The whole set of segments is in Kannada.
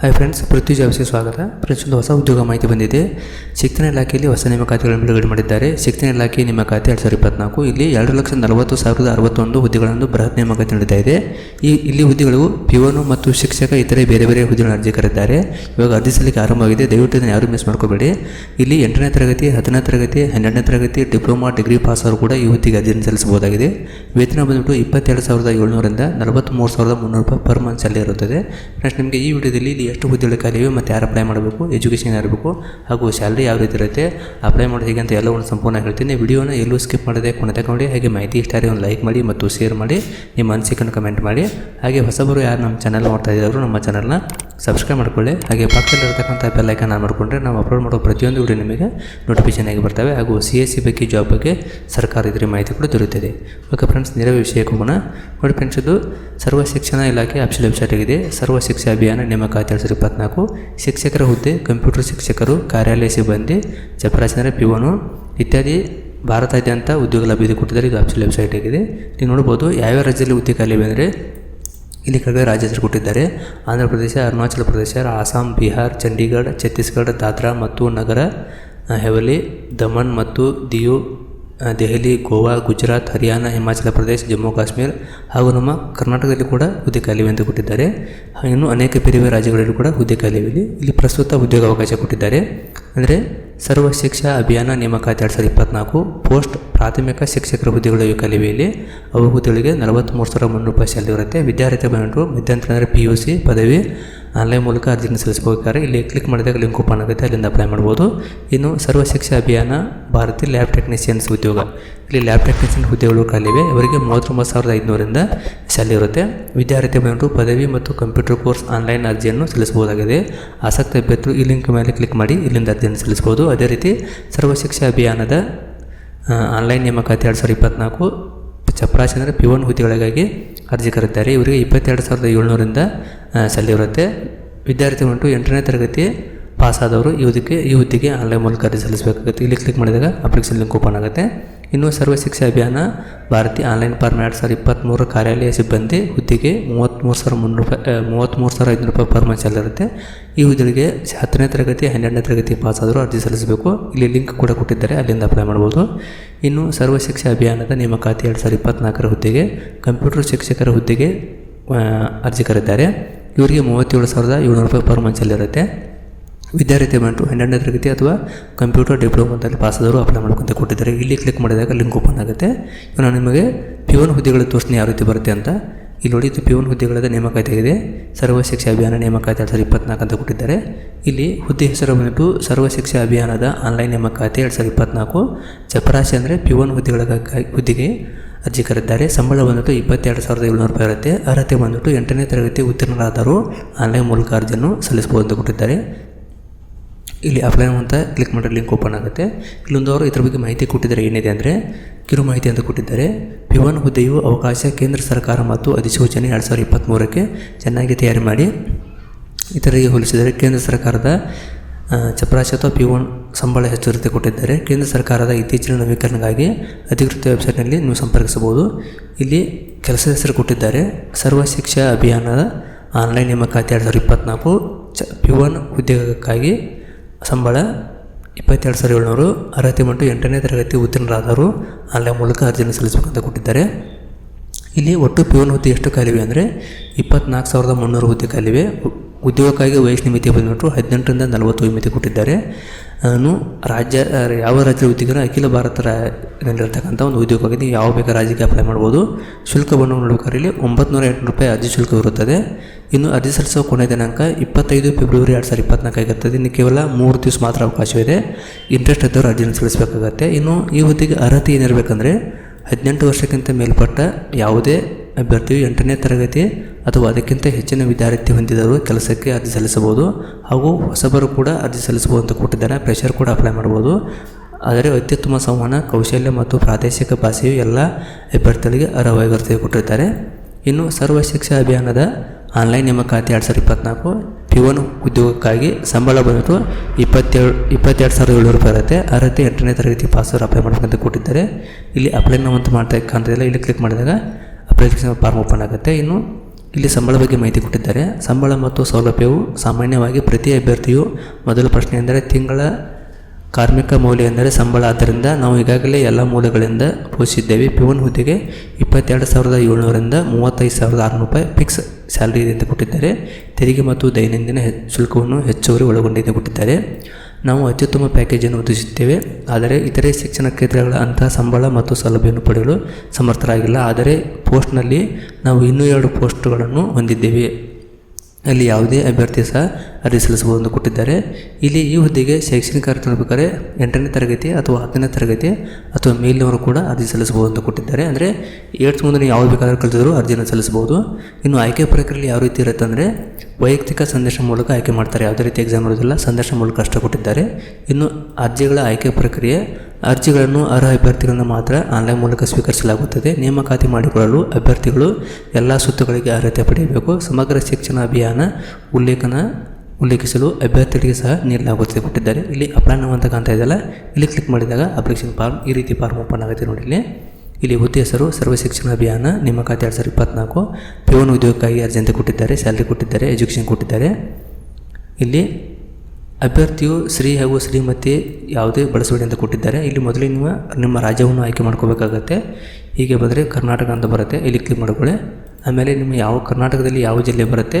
ಹಾಯ್ ಫ್ರೆಂಡ್ಸ್ ಪೃಥ್ವಿ ಜಾಬ್ಸ್ಗೆ ಸ್ವಾಗತ. ಫ್ರೆಂಡ್ಸ್ ಒಂದು ಹೊಸ ಉದ್ಯೋಗ ಮಾಹಿತಿ ಬಂದಿದೆ. ಶಿಕ್ಷಣ ಇಲಾಖೆಯಲ್ಲಿ ಹೊಸ ನೇಮಕಾತಿಗಳನ್ನು ಬಿಡುಗಡೆ ಮಾಡಿದ್ದಾರೆ. ಶಿಕ್ಷಣ ಇಲಾಖೆ ನೇಮಕಾತಿ ಎರಡು ಸಾವಿರದ ಇಪ್ಪತ್ನಾಲ್ಕು, ಇಲ್ಲಿ ಎರಡು ಲಕ್ಷ ನಲವತ್ತು ಸಾವಿರದ ಅರವತ್ತೊಂದು ಹುದ್ದೆಗಳನ್ನು ಬೃಹತ್ ನೇಮಕಾತಿ ಇದೆ. ಈ, ಇಲ್ಲಿ ಹುದ್ದೆಗಳು ಪಿಒನು ಮತ್ತು ಶಿಕ್ಷಕ, ಇತರೆ ಬೇರೆ ಬೇರೆ ಹುದ್ದೆಗಳನ್ನು ಅರ್ಜಿ ಕರೆದಿದ್ದಾರೆ. ಇವಾಗ ಅರ್ಜಿ ಸಲ್ಲಿಕೆ ಆರಂಭವಾಗಿದೆ. ದಯವಿಟ್ಟು ಇದನ್ನು ಯಾರು ಮಿಸ್ ಮಾಡ್ಕೋಬೇಡಿ. ಇಲ್ಲಿ ಎಂಟನೇ ತರಗತಿ, ಹತ್ತನೇ ತರಗತಿ, ಹನ್ನೆರಡನೇ ತರಗತಿ, ಡಿಪ್ಲೊಮಾ, ಡಿಗ್ರಿ ಪಾಸ್ ಅವರು ಕೂಡ ಈ ಹುದ್ದೆಗೆ ಅರ್ಜಿಯನ್ನು ಸಲ್ಲಿಸಬಹುದಾಗಿದೆ. ವೇತನ ಬಂದ್ಬಿಟ್ಟು ಇಪ್ಪತ್ತೆರಡು ಸಾವಿರದ ಏಳ್ನೂರಿಂದ ನಲವತ್ತ್ಮೂರು ಸಾವಿರದ ಮುನ್ನೂರು ರೂಪಾಯಿ ಪರ್ ಮಂತ್ ಸ್ಯಾಲರಿ ಇರುತ್ತದೆ. ಫ್ರೆಂಡ್ಸ್ ನಿಮಗೆ ಈ ವಿಡಿಯೋದಲ್ಲಿ ಎಷ್ಟು ಹುದ್ದೆಗಳು ಖಾಲಿವೆ ಮತ್ತು ಯಾರು ಅಪ್ಲೈ ಮಾಡಬೇಕು ಎಜುಕೇಷನ್ ಇರಬೇಕು, ಹಾಗೂ ಸ್ಯಾಲ್ರಿ ಯಾವ ರೀತಿ ಇರುತ್ತೆ ಅಪ್ಲೈ ಮಾಡೋದು ಹೇಗೆ ಅಂತ ಎಲ್ಲವನ್ನು ಸಂಪೂರ್ಣ ಹೇಳ್ತೀನಿ. ವಿಡಿಯೋನ ಎಲ್ಲೂ ಸ್ಕಿಪ್ ಮಾಡದೆ ಕೊನೆ ತಗೊಂಡು ಹಾಗೆ ಮಾಹಿತಿ ಇಷ್ಟ ಒಂದು ಲೈಕ್ ಮಾಡಿ ಮತ್ತು ಶೇರ್ ಮಾಡಿ, ನಿಮ್ಮ ಅನಿಸಿಕೆಯನ್ನು ಕಮೆಂಟ್ ಮಾಡಿ. ಹಾಗೆ ಹೊಸಬರು ಯಾರು ನಮ್ಮ ಚಾನಲ್ ನೋಡ್ತಾ ಇದ್ದಾರೆ ನಮ್ಮ ಚಾನಲ್ನ ಸಬ್ಸ್ಕ್ರೈಬ್ ಮಾಡ್ಕೊಳ್ಳಿ. ಹಾಗೆ ಪಕ್ಕದಲ್ಲಿರ್ತಕ್ಕಂಥ ಬೆಲ್ಲೈಕನ್ ಆನ್ ಮಾಡಿಕೊಂಡ್ರೆ ನಾವು ಅಪ್ಲೋಡ್ ಮಾಡೋ ಪ್ರತಿಯೊಂದು ವಿಡಿಯೋ ನಿಮಗೆ ನೋಟಿಫಿಕೇಶನ್ ಆಗಿ ಬರ್ತವೆ. ಹಾಗೂ ಸಿ ಎಸ್ ಸಿ ಬಗ್ಗೆ ಜಾಬ್ ಬಗ್ಗೆ ಸರ್ಕಾರ ಇದರ ಮಾಹಿತಿ ಕೂಡ ದೊರೆಯುತ್ತದೆ. ಓಕೆ ಫ್ರೆಂಡ್ಸ್ ನೇರ ವಿಷಯಕ್ಕೆ ಹೋಗೋಣ ನೋಡಿ ಫ್ರೆಂಡ್ಸ್ ಇದು ಸರ್ವ ಶಿಕ್ಷಣ ಇಲಾಖೆ ಅಫಿಷಿಯಲ್ ವೆಬ್ಸೈಟ್ ಆಗಿದೆ. ಸರ್ವ ಶಿಕ್ಷಾ ಅಭಿಯಾನ ನೇಮಕಾತಿ ಎರಡು ಸಾವಿರದ ಇಪ್ಪತ್ನಾಲ್ಕು. ಶಿಕ್ಷಕರ ಹುದ್ದೆ ಕಂಪ್ಯೂಟರ್ ಶಿಕ್ಷಕರು, ಕಾರ್ಯಾಲಯ ಸಿಬ್ಬಂದಿ ಚಪರಾಚಂದ್ರ ಪಿವನು ಇತ್ಯಾದಿ ಭಾರತಾದ್ಯಂತ ಉದ್ಯೋಗ ಲಭ್ಯತೆ ಕೊಟ್ಟಿದ್ದಾರೆ. ಇದು ಅಫಿಷಿಯಲ್ ವೆಬ್ಸೈಟ್ ಆಗಿದೆ. ನೀವು ನೋಡ್ಬೋದು, ಯಾವ್ಯಾವ ರಾಜ್ಯದಲ್ಲಿ ಇವೆ ಅಂದರೆ ಇಲ್ಲಿ ಕೆಳಗೆ ರಾಜ್ಯ ಹೆಸರು ಕೊಟ್ಟಿದ್ದಾರೆ. ಆಂಧ್ರ ಪ್ರದೇಶ ಅರುಣಾಚಲ ಪ್ರದೇಶ, ಅಸ್ಸಾಂ, ಬಿಹಾರ್, ಚಂಡೀಗಢ, ಛತ್ತೀಸ್ಗಢ, ದಾದ್ರಾ ಮತ್ತು ನಗರ ಹೆವಲಿ, ದಮನ್ ಮತ್ತು ದಿಯು ದೆಹಲಿ, ಗೋವಾ, ಗುಜರಾತ್, ಹರಿಯಾಣ, ಹಿಮಾಚಲ ಪ್ರದೇಶ, ಜಮ್ಮು, ಕಾಶ್ಮೀರ ಹಾಗೂ ನಮ್ಮ ಕರ್ನಾಟಕದಲ್ಲಿ ಕೂಡ ಹುದ್ದೆ ಖಾಲಿವೆ ಅಂತ ಕೊಟ್ಟಿದ್ದಾರೆ. ಇನ್ನೂ ಅನೇಕ ಬೇರೆ ಬೇರೆ ರಾಜ್ಯಗಳಲ್ಲೂ ಕೂಡ ಹುದ್ದೆ ಖಾಲಿವೆ ಇಲ್ಲಿ ಪ್ರಸ್ತುತ ಉದ್ಯೋಗ ಅವಕಾಶ ಕೊಟ್ಟಿದ್ದಾರೆ. ಅಂದರೆ ಸರ್ವ ಶಿಕ್ಷಾ ಅಭಿಯಾನ ನೇಮಕಾತಿ ಎರಡು ಸಾವಿರದ ಇಪ್ಪತ್ನಾಲ್ಕು ಪೋಸ್ಟ್ ಪ್ರಾಥಮಿಕ ಶಿಕ್ಷಕರ ಹುದ್ದೆಗಳ ಕಲಿವೆಯಲ್ಲಿ ಅವು ಹುದ್ದೆಗಳಿಗೆ ನಲವತ್ತ್ಮೂರು ಸಾವಿರ ಮುನ್ನೂರು ರೂಪಾಯಿ ಸ್ಯಾಲರಿ ಇರುತ್ತೆ ವಿದ್ಯಾರ್ಥಿ ಬಂದು ಮಧ್ಯಂತರ ಪಿ ಯು ಸಿ ಪದವಿ, ಆನ್ಲೈನ್ ಮೂಲಕ ಅರ್ಜಿಯನ್ನು ಸಲ್ಲಿಸಬೇಕಾದ್ರೆ ಇಲ್ಲಿ ಕ್ಲಿಕ್ ಮಾಡಿದಾಗ ಲಿಂಕ್ ಓಪನ್ ಆಗುತ್ತೆ. ಅಲ್ಲಿಂದ ಅಪ್ಲೈ ಮಾಡ್ಬೋದು ಇನ್ನು ಸರ್ವ ಶಿಕ್ಷಾ ಅಭಿಯಾನ ಭಾರತೀಯ ಲ್ಯಾಬ್ ಟೆಕ್ನಿಷಿಯನ್ಸ್ ಉದ್ಯೋಗ. ಇಲ್ಲಿ ಲ್ಯಾಬ್ ಟೆಕ್ನಿಷಿಯನ್ ಹುದ್ದೆಗಳು ಖಾಲಿವೆ. ಇವರಿಗೆ ಮೂವತ್ತೊಂಬತ್ತು ಸಾವಿರದ ಐದುನೂರಿಂದ ಸ್ಯಾಲರಿ ಇರುತ್ತೆ ವಿದ್ಯಾರ್ಥಿ ಬಂದು ಪದವಿ ಮತ್ತು ಕಂಪ್ಯೂಟರ್ ಕೋರ್ಸ್ ಆನ್ಲೈನ್ ಅರ್ಜಿಯನ್ನು ಸಲ್ಲಿಸಬಹುದಾಗಿದೆ. ಆಸಕ್ತ ಅಭ್ಯರ್ಥಿಗಳು ಈ ಲಿಂಕ್ ಮೇಲೆ ಕ್ಲಿಕ್ ಮಾಡಿ ಇಲ್ಲಿಂದ ಅರ್ಜಿಯನ್ನು ಸಲ್ಲಿಸಬಹುದು. ಅದೇ ರೀತಿ ಸರ್ವ ಶಿಕ್ಷಾ ಅಭಿಯಾನದ ಆನ್ಲೈನ್ ನೇಮಕಾತಿ ಎರಡು ಸಾವಿರದ ಇಪ್ಪತ್ನಾಲ್ಕು ಅಂದರೆ ಪಿ ಒನ್ ಹುದ್ದೆಗಳಿಗಾಗಿ ಅರ್ಜಿ ಕರೆದಿದ್ದಾರೆ ಇವರಿಗೆ ಇಪ್ಪತ್ತೆರಡು ಸಾವಿರದ ಏಳ್ನೂರಿಂದ ಸಲ್ಲಿರುತ್ತೆ. ವಿದ್ಯಾರ್ಥಿಗಳು ಎಂಟನೇ ತರಗತಿ ಪಾಸ್ ಆದವರು ಯುವತಿಗೆ ಆನ್ಲೈನ್ ಮೂಲಕ ಅರ್ಜಿ ಸಲ್ಲಿಸಬೇಕಾಗುತ್ತೆ. ಇಲ್ಲಿ ಕ್ಲಿಕ್ ಮಾಡಿದಾಗ ಅಪ್ಲಿಕೇಶನ್ ಲಿಂಕ್ ಓಪನ್ ಆಗುತ್ತೆ. ಇನ್ನು ಸರ್ವ ಶಿಕ್ಷಾ ಅಭಿಯಾನ ಭಾರತೀಯ ಆನ್ಲೈನ್ ಫಾರ್ಮ್ ಎರಡು ಸಾವಿರದ ಇಪ್ಪತ್ತ್ಮೂರು ಕಾರ್ಯಾಲಯ ಸಿಬ್ಬಂದಿ ಹುದ್ದೆಗೆ ಮೂವತ್ತ್ಮೂರು ಸಾವಿರ ಮುನ್ನೂರು ರೂಪಾಯಿ ಮೂವತ್ತ್ಮೂರು ಸಾವಿರ ಐದುನೂರು ರೂಪಾಯಿ ಪರ್ ಮಂತ್ ಇರುತ್ತೆ. ಈ ಹುದ್ದೆಗೆ ಹತ್ತನೇ ತರಗತಿ, ಹನ್ನೆರಡನೇ ತರಗತಿ ಪಾಸ್ ಆದರೂ ಅರ್ಜಿ ಸಲ್ಲಿಸಬೇಕು. ಇಲ್ಲಿ ಲಿಂಕ್ ಕೂಡ ಕೊಟ್ಟಿದ್ದಾರೆ. ಅಲ್ಲಿಂದ ಅಪ್ಲೈ ಮಾಡ್ಬೋದು. ಇನ್ನು ಸರ್ವ ಶಿಕ್ಷಾ ಅಭಿಯಾನದ ನೇಮಕಾತಿ ಎರಡು ಸಾವಿರದ ಇಪ್ಪತ್ತ್ನಾಲ್ಕರ ಹುದ್ದೆಗೆ ಕಂಪ್ಯೂಟರ್ ಶಿಕ್ಷಕರ ಹುದ್ದೆಗೆ ಅರ್ಜಿ ಕರೆದಿದ್ದಾರೆ. ಇವರಿಗೆ ಮೂವತ್ತೇಳು ಸಾವಿರದ ಏಳ್ನೂರು ರೂಪಾಯಿ ಪರ್ ಮಂತ್ ಇರುತ್ತೆ. ವಿದ್ಯಾರ್ಥಿ ಬಂಟು ಹನ್ನೆರಡನೇ ತರಗತಿ ಅಥವಾ ಕಂಪ್ಯೂಟರ್ ಡಿಪ್ಲೊಮಾದಲ್ಲಿ ಪಾಸ್ ಆದವರು ಅಪ್ಲೈ ಮಾಡ್ಕೊಂತ ಕೊಟ್ಟಿದ್ದಾರೆ. ಇಲ್ಲಿ ಕ್ಲಿಕ್ ಮಾಡಿದಾಗ ಲಿಂಕ್ ಓಪನ್ ಆಗುತ್ತೆ. ನಾನು ನಿಮಗೆ ಪಿ ಒನ್ ಹುದ್ದೆಗಳ ತೋರಿಸ್ತೀನಿ ಯಾವ ರೀತಿ ಬರುತ್ತೆ ಅಂತ. ಇಲ್ಲಿ ನೋಡಿ, ಇದು ಪಿ ಒನ್ ಹುದ್ದೆಗಳದ ನೇಮಕಾತಿ ಆಗಿದೆ. ಸರ್ವ ಶಿಕ್ಷಾ ಅಭಿಯಾನ ನೇಮಕಾತಿ ಎರಡು ಸಾವಿರದ ಇಪ್ಪತ್ನಾಲ್ಕು ಅಂತ ಕೊಟ್ಟಿದ್ದಾರೆ. ಇಲ್ಲಿ ಹುದ್ದೆ ಹೆಸರು ಬಂದ್ಬಿಟ್ಟು ಸರ್ವ ಶಿಕ್ಷಾ ಅಭಿಯಾನದ ಆನ್ಲೈನ್ ನೇಮಕಾತಿ ಎರಡು ಸಾವಿರದ ಇಪ್ಪತ್ನಾಲ್ಕು. ಚಪರಾಶಿ ಅಂದರೆ ಪಿ ಒನ್ ಹುದ್ದೆಗಳ ಹುದ್ದೆಗೆ ಅರ್ಜಿ ಕರೆದಿದ್ದಾರೆ. ಸಂಬಳ ಬಂದ್ಬಿಟ್ಟು ಇಪ್ಪತ್ತೆರಡು ಸಾವಿರದ ಏಳ್ನೂರು ರೂಪಾಯಿ ಇರುತ್ತೆ. ಅರ್ಹತೆ ಬಂದ್ಬಿಟ್ಟು ಎಂಟನೇ ತರಗತಿ ಉತ್ತೀರ್ಣರಾದರೂ ಆನ್ಲೈನ್ ಮೂಲಕ ಅರ್ಜಿಯನ್ನು ಸಲ್ಲಿಸಬಹುದು ಅಂತ ಕೊಟ್ಟಿದ್ದಾರೆ. ಇಲ್ಲಿ ಅಪ್ಲೈ ಅಂತ ಕ್ಲಿಕ್ ಮಾಡಿದ್ರೆ ಲಿಂಕ್ ಓಪನ್ ಆಗುತ್ತೆ. ಇಲ್ಲೊಂದು ಅವರು ಇದ್ರ ಬಗ್ಗೆ ಮಾಹಿತಿ ಕೊಟ್ಟಿದ್ದಾರೆ ಏನಿದೆ ಅಂದರೆ ಕಿರು ಮಾಹಿತಿ ಅಂತ ಕೊಟ್ಟಿದ್ದಾರೆ. ಪಿ ಒನ್ ಹುದ್ದೆಯು ಅವಕಾಶ ಕೇಂದ್ರ ಸರ್ಕಾರ ಮತ್ತು ಅಧಿಸೂಚನೆ ಎರಡು ಸಾವಿರದ ಇಪ್ಪತ್ತ್ಮೂರಕ್ಕೆ ಚೆನ್ನಾಗಿ ತಯಾರಿ ಮಾಡಿ ಇತರರಿಗೆ ಹೋಲಿಸಿದರೆ ಕೇಂದ್ರ ಸರ್ಕಾರದ ಆ, ಅಥವಾ ಪಿ ಒನ್ ಸಂಬಳ ಹೆಚ್ಚು ರೀತಿ ಕೊಟ್ಟಿದ್ದಾರೆ. ಕೇಂದ್ರ ಸರ್ಕಾರದ ಇತ್ತೀಚಿನ ನವೀಕರಣಗಾಗಿ ಅಧಿಕೃತ ವೆಬ್ಸೈಟ್ನಲ್ಲಿ ನೀವು ಸಂಪರ್ಕಿಸಬಹುದು. ಇಲ್ಲಿ ಕೆಲಸದ ಹೆಸರು ಕೊಟ್ಟಿದ್ದಾರೆ. ಸರ್ವ ಶಿಕ್ಷಾ ಅಭಿಯಾನದ ಆನ್ಲೈನ್ ನೇಮಕಾತಿ ಎರಡು ಸಾವಿರದ ಇಪ್ಪತ್ತ್ನಾಲ್ಕು ಚ ಪಿ ಒನ್ ಉದ್ಯೋಗಕ್ಕಾಗಿ ಸಂಬಳ ಇಪ್ಪತ್ತೆರಡು ಸಾವಿರದ ಏಳ್ನೂರು ಅರ್ಹತೆ ಮಟ್ಟು ಎಂಟನೇ ತರಗತಿ ಉತ್ತೀರ್ಣರಾದವರು ಆನ್ಲೈನ್ ಮೂಲಕ ಅರ್ಜಿಯನ್ನು ಸಲ್ಲಿಸಬೇಕಂತ ಕೊಟ್ಟಿದ್ದಾರೆ. ಇಲ್ಲಿ ಒಟ್ಟು ಪಿ ಒನ್ ಹುದ್ದೆ ಎಷ್ಟು ಖಾಲಿವೆ ಅಂದರೆ ಇಪ್ಪತ್ನಾಲ್ಕು ಸಾವಿರದ ಮುನ್ನೂರು ಹುದ್ದೆ ಖಾಲಿವೆ. ಉದ್ಯೋಗಕ್ಕಾಗಿ ವಯಸ್ಸಿನ ಮಿತಿ ಬಂದ್ಬಿಟ್ಟು ಹದಿನೆಂಟರಿಂದ ನಲವತ್ತು ಮಿತಿ ಕೊಟ್ಟಿದ್ದಾರೆ. ನಾನು ರಾಜ್ಯ ಯಾವ ರಾಜ್ಯದ ಉದ್ಯೋಗ ಅಖಿಲ ಭಾರತ ನಲ್ಲಿರ್ತಕ್ಕಂಥ ಒಂದು ಉದ್ಯೋಗವಾಗಿದೆ ಯಾವ ಬೇಕಾದ ರಾಜ್ಯಕ್ಕೆ ಅಪ್ಲೈ ಮಾಡ್ಬೋದು. ಶುಲ್ಕವನ್ನು ನೋಡ್ಬೇಕಾದ್ರೆ ಇಲ್ಲಿ ಒಂಬತ್ತು ಎಂಟು ರೂಪಾಯಿ ಅರ್ಜಿ ಶುಲ್ಕ ಇರುತ್ತದೆ. ಇನ್ನು ಅರ್ಜಿ ಸಲ್ಲಿಸುವ ಕೊನೆಯ ದಿನಾಂಕ ಇಪ್ಪತ್ತೈದು ಫೆಬ್ರವರಿ ಎರಡು ಸಾವಿರದ ಇಪ್ಪತ್ನಾಲ್ಕಾಗಿರ್ತದೆ ಇನ್ನು ಕೇವಲ ಮೂರು ದಿವಸ ಮಾತ್ರ ಅವಕಾಶವಿದೆ. ಇಂಟ್ರೆಸ್ಟ್ ಇದ್ದವರು ಅರ್ಜಿಯನ್ನು ಸಲ್ಲಿಸಬೇಕಾಗತ್ತೆ. ಇನ್ನು ಈ ಹುದ್ದೆಗೆ ಅರ್ಹತೆ ಏನಿರಬೇಕಂದ್ರೆ ಹದಿನೆಂಟು ವರ್ಷಕ್ಕಿಂತ ಮೇಲ್ಪಟ್ಟ ಯಾವುದೇ ಅಭ್ಯರ್ಥಿಯು ಎಂಟನೇ ತರಗತಿ ಅಥವಾ ಅದಕ್ಕಿಂತ ಹೆಚ್ಚಿನ ವಿದ್ಯಾರ್ಥಿ ಹೊಂದಿದವರು ಕೆಲಸಕ್ಕೆ ಅರ್ಜಿ ಸಲ್ಲಿಸಬಹುದು. ಹಾಗೂ ಹೊಸಬರು ಕೂಡ ಅರ್ಜಿ ಸಲ್ಲಿಸಬಹುದು ಅಂತ ಕೊಟ್ಟಿದ್ದಾರೆ. ಪ್ರೆಷರ್ ಕೂಡ ಅಪ್ಲೈ ಮಾಡ್ಬೋದು ಆದರೆ ಅತ್ಯುತ್ತಮ ಸಂವಹನ, ಕೌಶಲ್ಯ ಮತ್ತು ಪ್ರಾದೇಶಿಕ ಭಾಷೆಯು ಎಲ್ಲ ಅಭ್ಯರ್ಥಿಗಳಿಗೆ ಅರ್ಹವಾಗಿರುತ್ತೆ ಕೊಟ್ಟಿರ್ತಾರೆ ಇನ್ನು ಸರ್ವ ಶಿಕ್ಷಾ ಅಭಿಯಾನದ ಆನ್ಲೈನ್ ನೇಮಕಾತಿ ಎರಡು ಸಾವಿರದ ಇಪ್ಪತ್ತ್ನಾಲ್ಕು ಪಿ ಒನ್ ಉದ್ಯೋಗಕ್ಕಾಗಿ ಸಂಬಳ ಬಂದ್ಬಿಟ್ಟು ಇಪ್ಪತ್ತೇಳು, ಇಪ್ಪತ್ತೆರಡು ಸಾವಿರದ ಏಳ್ನೂರು ರೂಪಾಯಿ ಇರುತ್ತೆ. ಅರ್ಹತೆ ಎಂಟನೇ ತರಗತಿ ಪಾಸರು ಅಪ್ಲೈ ಮಾಡ್ಬೇಕಂತ ಕೊಟ್ಟಿದ್ದಾರೆ. ಇಲ್ಲಿ ಅಪ್ಲೈ ನಾವು ಅಂತ ಮಾಡ್ತಾ ಕಾಣ್ತಿಲ್ಲ ಇಲ್ಲಿ. ಕ್ಲಿಕ್ ಮಾಡಿದಾಗ ಅಪ್ಲಿಕೇಶನ್ ಫಾರ್ಮ್ ಓಪನ್ ಆಗುತ್ತೆ ಇನ್ನು ಇಲ್ಲಿ ಸಂಬಳ ಬಗ್ಗೆ ಮಾಹಿತಿ ಕೊಟ್ಟಿದ್ದಾರೆ. ಸಂಬಳ ಮತ್ತು ಸೌಲಭ್ಯವು ಸಾಮಾನ್ಯವಾಗಿ ಪ್ರತಿ ಅಭ್ಯರ್ಥಿಯು ಮೊದಲ ಪ್ರಶ್ನೆ ಎಂದರೆ ತಿಂಗಳ ಕಾರ್ಮಿಕ ಮೌಲ್ಯ ಎಂದರೆ ಸಂಬಳ. ಆದ್ದರಿಂದ ನಾವು ಈಗಾಗಲೇ ಎಲ್ಲ ಮೂಲಗಳಿಂದ ಪೋಷಿಸಿದ್ದೇವೆ ಪಿವನ್ ಹುದ್ದೆಗೆ ಇಪ್ಪತ್ತೆರಡು ಸಾವಿರದ ಏಳ್ನೂರಿಂದ ಮೂವತ್ತೈದು ಸಾವಿರದ ಆರುನೂರು ರೂಪಾಯಿ ಫಿಕ್ಸ್ ಸ್ಯಾಲರಿ ಇದೆ ಕೊಟ್ಟಿದ್ದಾರೆ. ತೆರಿಗೆ ಮತ್ತು ದೈನಂದಿನ ಶುಲ್ಕವನ್ನು ಹೆಚ್ಚುವರಿ ಒಳಗೊಂಡಿದೆ ಕೊಟ್ಟಿದ್ದಾರೆ. ನಾವು ಅತ್ಯುತ್ತಮ ಪ್ಯಾಕೇಜನ್ನು ಒದಗಿಸುತ್ತೇವೆ. ಆದರೆ ಇತರೆ ಶಿಕ್ಷಣ ಕ್ಷೇತ್ರಗಳ ಅಂತಹ ಸಂಬಳ ಮತ್ತು ಸೌಲಭ್ಯವನ್ನು ಪಡೆಯಲು ಸಮರ್ಥರಾಗಿಲ್ಲ. ಆದರೆ ಪೋಸ್ಟ್ನಲ್ಲಿ ನಾವು ಇನ್ನೂ ಎರಡು ಪೋಸ್ಟ್ಗಳನ್ನು ಹೊಂದಿದ್ದೇವೆ. ಅಲ್ಲಿ ಯಾವುದೇ ಅಭ್ಯರ್ಥಿ ಸಹ ಅರ್ಜಿ ಸಲ್ಲಿಸಬಹುದು ಎಂದು ಕೊಟ್ಟಿದ್ದಾರೆ. ಇಲ್ಲಿ ಈ ಹುದ್ದೆಗೆ ಶೈಕ್ಷಣಿಕ ಅರ್ಹತೆ ಬೇಕಾದ್ರೆ ಎಂಟನೇ ತರಗತಿ ಅಥವಾ ಹತ್ತನೇ ತರಗತಿ ಅಥವಾ ಮೇಲಿನವರು ಕೂಡ ಅರ್ಜಿ ಸಲ್ಲಿಸಬಹುದು ಎಂದು ಕೊಟ್ಟಿದ್ದಾರೆ. ಅಂದರೆ ಏಟ್ಸ್ ಮುಂದೆ ಬೇಕಾದರೂ ಬೇಕಾದ್ರೂ ಕಲಿತಿದ್ರು ಅರ್ಜಿಯನ್ನು ಸಲ್ಲಿಸಬಹುದು. ಇನ್ನು ಆಯ್ಕೆ ಪ್ರಕ್ರಿಯೆ ಯಾವ ರೀತಿ ಇರುತ್ತೆ ಅಂದರೆ ವೈಯಕ್ತಿಕ ಸಂದೇಶ ಮೂಲಕ ಆಯ್ಕೆ ಮಾಡ್ತಾರೆ. ಯಾವುದೇ ರೀತಿ ಎಕ್ಸಾಮ್ ಇರೋದಿಲ್ಲ ಸಂದೇಶ ಮೂಲಕ ಅಷ್ಟೇ ಕೊಟ್ಟಿದ್ದಾರೆ. ಇನ್ನು ಅರ್ಜಿಗಳ ಆಯ್ಕೆ ಪ್ರಕ್ರಿಯೆ ಅರ್ಜಿಗಳನ್ನು ಅರ್ಹ ಅಭ್ಯರ್ಥಿಗಳನ್ನು ಮಾತ್ರ ಆನ್ಲೈನ್ ಮೂಲಕ ಸ್ವೀಕರಿಸಲಾಗುತ್ತದೆ. ನೇಮಕಾತಿ ಮಾಡಿಕೊಳ್ಳಲು ಅಭ್ಯರ್ಥಿಗಳು ಎಲ್ಲ ಸುತ್ತುಗಳಿಗೆ ಅರ್ಹತೆ ಪಡೆಯಬೇಕು. ಸಮಗ್ರ ಶಿಕ್ಷಣ ಅಭಿಯಾನ ಉಲ್ಲೇಖನ ಉಲ್ಲೇಖಿಸಲು ಅಭ್ಯರ್ಥಿಗಳಿಗೆ ಸಹ ನೀಡಲಾಗುತ್ತದೆ ಕೊಟ್ಟಿದ್ದಾರೆ. ಇಲ್ಲಿ ಅಪರಾಹ್ನ ಅಂತ ಕಾಣ್ತಾ ಇದೆಯಲ್ಲ, ಇಲ್ಲಿ ಕ್ಲಿಕ್ ಮಾಡಿದಾಗ ಅಪ್ಲಿಕೇಶನ್ ಫಾರ್ಮ್ ಈ ರೀತಿ ಫಾರ್ಮ್ ಓಪನ್ ಆಗುತ್ತೆ ನೋಡಿ ಇಲ್ಲಿ. ಇಲ್ಲಿ ಹುದ್ದೆ ಹೆಸರು, ಸರ್ವ ಶಿಕ್ಷಣ ಅಭಿಯಾನ, ನೇಮಕಾತಿ ಎರಡು ಸಾವಿರದ ಇಪ್ಪತ್ನಾಲ್ಕು ಪಿವನ್ ಉದ್ಯೋಗಕ್ಕಾಗಿ ಅರ್ಜಿ ಅಂತ ಕೊಟ್ಟಿದ್ದಾರೆ ಸ್ಯಾಲ್ರಿ ಕೊಟ್ಟಿದ್ದಾರೆ ಎಜುಕೇಷನ್ ಕೊಟ್ಟಿದ್ದಾರೆ. ಇಲ್ಲಿ ಅಭ್ಯರ್ಥಿಯು ಶ್ರೀ ಹಾಗೂ ಶ್ರೀಮತಿ ಯಾವುದೇ ಬಳಸಬೇಡಿ ಅಂತ ಕೊಟ್ಟಿದ್ದಾರೆ. ಇಲ್ಲಿ ಮೊದಲು ನೀವು ನಿಮ್ಮ ರಾಜ್ಯವನ್ನು ಆಯ್ಕೆ ಮಾಡ್ಕೋಬೇಕಾಗತ್ತೆ. ಹೀಗೆ ಬಂದರೆ ಕರ್ನಾಟಕ ಅಂತ ಬರುತ್ತೆ. ಇಲ್ಲಿ ಕ್ಲಿಕ್ ಮಾಡ್ಕೊಳ್ಳಿ. ಆಮೇಲೆ ನಿಮ್ಮ ಯಾವ ಕರ್ನಾಟಕದಲ್ಲಿ ಯಾವ ಜಿಲ್ಲೆ ಬರುತ್ತೆ,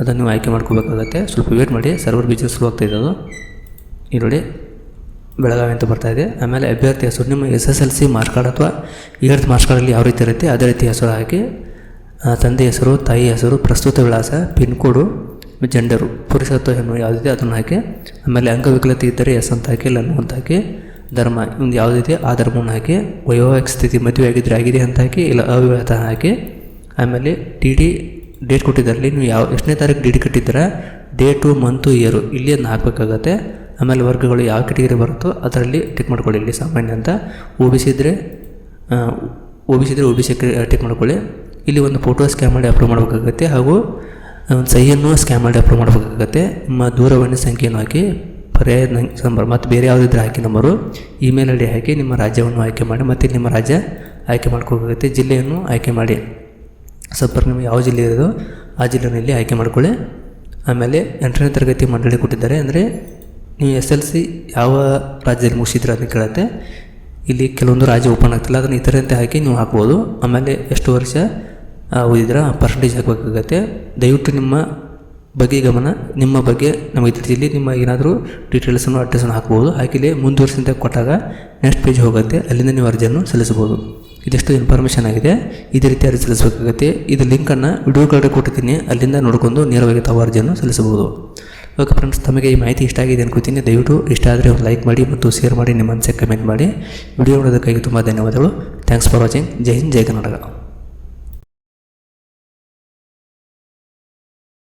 ಅದನ್ನು ಆಯ್ಕೆ ಮಾಡ್ಕೋಬೇಕಾಗತ್ತೆ. ಸ್ವಲ್ಪ ವೇಟ್ ಮಾಡಿ. ಸರ್ವರ್ ಬಿಸ್ನೆಸ್ ಶುರು ಆಗ್ತಾ ಇದೆ ಅದು ಇಲ್ಲಿ ನೋಡಿ, ಬೆಳಗಾವಿ ಅಂತ ಬರ್ತಾ ಇದೆ. ಆಮೇಲೆ ಅಭ್ಯರ್ಥಿ ಹೆಸರು, ನಿಮ್ಮ S S L C marks card ಅಥವಾ ಏಳ್ತ್ ಮಾರ್ಕ್ಸ್ ಕಾರ್ಡಲ್ಲಿ ಯಾವ ರೀತಿ ಇರುತ್ತೆ, ಅದೇ ರೀತಿ ಹೆಸರು ಹಾಕಿ. ತಂದೆ ಹೆಸರು, ತಾಯಿ ಹೆಸರು, ಪ್ರಸ್ತುತ ವಿಳಾಸ, ಪಿನ್ ಕೋಡು ಜೆಂಡರು ಪುರುಷ ಅಥವಾ ಹೆಣ್ಣು ಯಾವುದಿದೆ ಅದನ್ನು ಹಾಕಿ, ಆಮೇಲೆ ಅಂಗವಿಕಲತೆ ಇದ್ದರೆ ಎಸ್ ಅಂತ ಹಾಕಿ ಲನ್ನು ಅಂತ ಹಾಕಿ, ಧರ್ಮ ಒಂದು ಯಾವುದಿದೆ ಆ ಧರ್ಮವನ್ನು ಹಾಕಿ, ವೈವಾಹಿಕ ಸ್ಥಿತಿ ಮದುವೆ ಆಗಿದ್ದರೆ ಆಗಿದೆ ಅಂತ ಹಾಕಿ, ಇಲ್ಲ ಅವಿವಾಹಿತ ಹಾಕಿ, ಆಮೇಲೆ ಡಿ ಡಿ ಡೇಟ್ ಕೊಟ್ಟಿದ್ದರಲ್ಲಿ ನೀವು ಯಾವ, ಎಷ್ಟನೇ ತಾರೀಕು ಡಿ ಡಿ ಕಟ್ಟಿದ್ದೀರಾ, ಡೇಟು, ಮಂತು, ಇಯರು ಇಲ್ಲಿ ಅದನ್ನ ಹಾಕಬೇಕಾಗತ್ತೆ. ಆಮೇಲೆ ವರ್ಗಗಳು ಯಾವ ಕೆಟಗರಿ ಬರುತ್ತೋ ಅದರಲ್ಲಿ ಟಿಕ್ ಮಾಡ್ಕೊಳ್ಳಿ. ಇಲ್ಲಿ ಸಾಮಾನ್ಯ ಅಂತ, ಓ ಬಿ ಸಿ ಇದ್ದರೆ ಒ ಬಿ ಸಿ ಇದ್ದರೆ ಒ ಬಿ ಸಿ ಟಿಕ್ ಮಾಡ್ಕೊಳ್ಳಿ. ಇಲ್ಲಿ ಒಂದು ಫೋಟೋ ಸ್ಕ್ಯಾನ್ ಮಾಡಿ ಅಪ್ಲೋಡ್ ಮಾಡಬೇಕಾಗತ್ತೆ. ಹಾಗೂ ಒಂದು ಸಹಿಯನ್ನು ಸ್ಕ್ಯಾನ್ ಮಾಡಿ ಅಪ್ಲೋಡ್ ಮಾಡಬೇಕಾಗತ್ತೆ. ನಿಮ್ಮ ದೂರವಾಣಿ ಸಂಖ್ಯೆಯನ್ನು ಹಾಕಿ ಪರ್ಯಾಯ ನಂಬರ್ ಮತ್ತು ಬೇರೆ ಯಾವುದಿದ್ರೆ ಹಾಕಿ ನಂಬರು ಇಮೇಲ್ ಐ ಡಿ ಹಾಕಿ ನಿಮ್ಮ ರಾಜ್ಯವನ್ನು ಆಯ್ಕೆ ಮಾಡಿ, ಮತ್ತು ನಿಮ್ಮ ರಾಜ್ಯ ಆಯ್ಕೆ ಮಾಡ್ಕೋಬೇಕಾಗುತ್ತೆ, ಜಿಲ್ಲೆಯನ್ನು ಆಯ್ಕೆ ಮಾಡಿ. ಸಂಪರ್ಕ ನಿಮಗೆ ಯಾವ ಜಿಲ್ಲೆ ಇರೋದು, ಆ ಜಿಲ್ಲೆಯಲ್ಲಿ ಆಯ್ಕೆ ಮಾಡಿಕೊಳ್ಳಿ. ಆಮೇಲೆ ಎಂಟನೇ ತರಗತಿ ಮಂಡಳಿ ಕೊಟ್ಟಿದ್ದಾರೆ. ಅಂದರೆ ನೀವು ಎಸ್ ಎಲ್ ಸಿ ಯಾವ ರಾಜ್ಯದಲ್ಲಿ ಮುಗಿಸಿದ್ರೆ ಅದನ್ನು ಕೇಳುತ್ತೆ. ಇಲ್ಲಿ ಕೆಲವೊಂದು ರಾಜ್ಯ ಓಪನ್ ಆಗ್ತಿಲ್ಲ. ಅದನ್ನು ಇತರಂತೆ ಹಾಕಿ ನೀವು ಹಾಕ್ಬೋದು. ಆಮೇಲೆ ಎಷ್ಟು ವರ್ಷ ಆ ಪರ್ಸೆಂಟೇಜ್ ಹಾಕಬೇಕಾಗತ್ತೆ. ದಯವಿಟ್ಟು ನಿಮ್ಮ ಬಗ್ಗೆ ಗಮನ, ನಿಮ್ಮ ಬಗ್ಗೆ ನಮಗೆ ತಿಳಿಸಿ. ನಿಮ್ಮ ಏನಾದರೂ ಡೀಟೇಲ್ಸನ್ನು ಅಡ್ರೆಸ್ಸನ್ನು ಹಾಕ್ಬೋದು. ಹಾಕಿಲಿ ಮುಂದುವರಿಸಿದ ಕೊಟ್ಟಾಗ ನೆಕ್ಸ್ಟ್ ಪೇಜ್ ಹೋಗುತ್ತೆ. ಅಲ್ಲಿಂದ ನೀವು ಅರ್ಜಿಯನ್ನು ಸಲ್ಲಿಸ್ಬೋದು ಇದೆಷ್ಟು ಇನ್ಫಾರ್ಮೇಷನ್ ಆಗಿದೆ. ಇದೇ ರೀತಿ ಅರ್ಜಿ ಸಲ್ಲಿಸಬೇಕಾಗುತ್ತೆ. ಇದು ಲಿಂಕನ್ನು ವಿಡಿಯೋ ಕೆಳಗಡೆ ಕೊಟ್ಟಿದ್ದೀನಿ. ಅಲ್ಲಿಂದ ನೋಡಿಕೊಂಡು ನೇರವಾಗಿ ತಾವು ಅರ್ಜಿಯನ್ನು ಸಲ್ಲಿಸಬಹುದು. ಓಕೆ ಫ್ರೆಂಡ್ಸ್ ತಮಗೆ ಈ ಮಾಹಿತಿ ಇಷ್ಟ ಆಗಿದೆ ಅನ್ಕೋತೀನಿ. ದಯವಿಟ್ಟು ಇಷ್ಟ ಆದರೆ ಒಂದು ಲೈಕ್ ಮಾಡಿ ಮತ್ತು ಶೇರ್ ಮಾಡಿ, ನಿಮ್ಮ ಮನಸ್ಸಿಗೆ ಕಮೆಂಟ್ ಮಾಡಿ. ವಿಡಿಯೋ ನೋಡೋದಕ್ಕಾಗಿ ತುಂಬ ಧನ್ಯವಾದಗಳು. ಥ್ಯಾಂಕ್ಸ್ ಫಾರ್ ವಾಚಿಂಗ್ ಜೈ ಹಿಂದ್, ಜೈ ಕರ್ನಾಟಕ.